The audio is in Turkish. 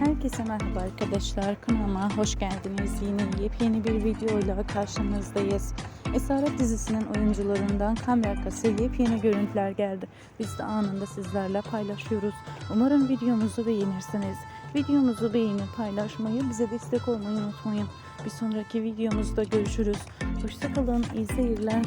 Herkese merhaba arkadaşlar. Kanalıma hoş geldiniz. Yine yepyeni bir videoyla karşınızdayız. Esaret dizisinin oyuncularından kamera arkası yepyeni görüntüler geldi. Biz de anında sizlerle paylaşıyoruz. Umarım videomuzu beğenirsiniz. Videomuzu beğenip paylaşmayı, bize destek olmayı unutmayın. Bir sonraki videomuzda görüşürüz. Hoşçakalın, iyi seyirler.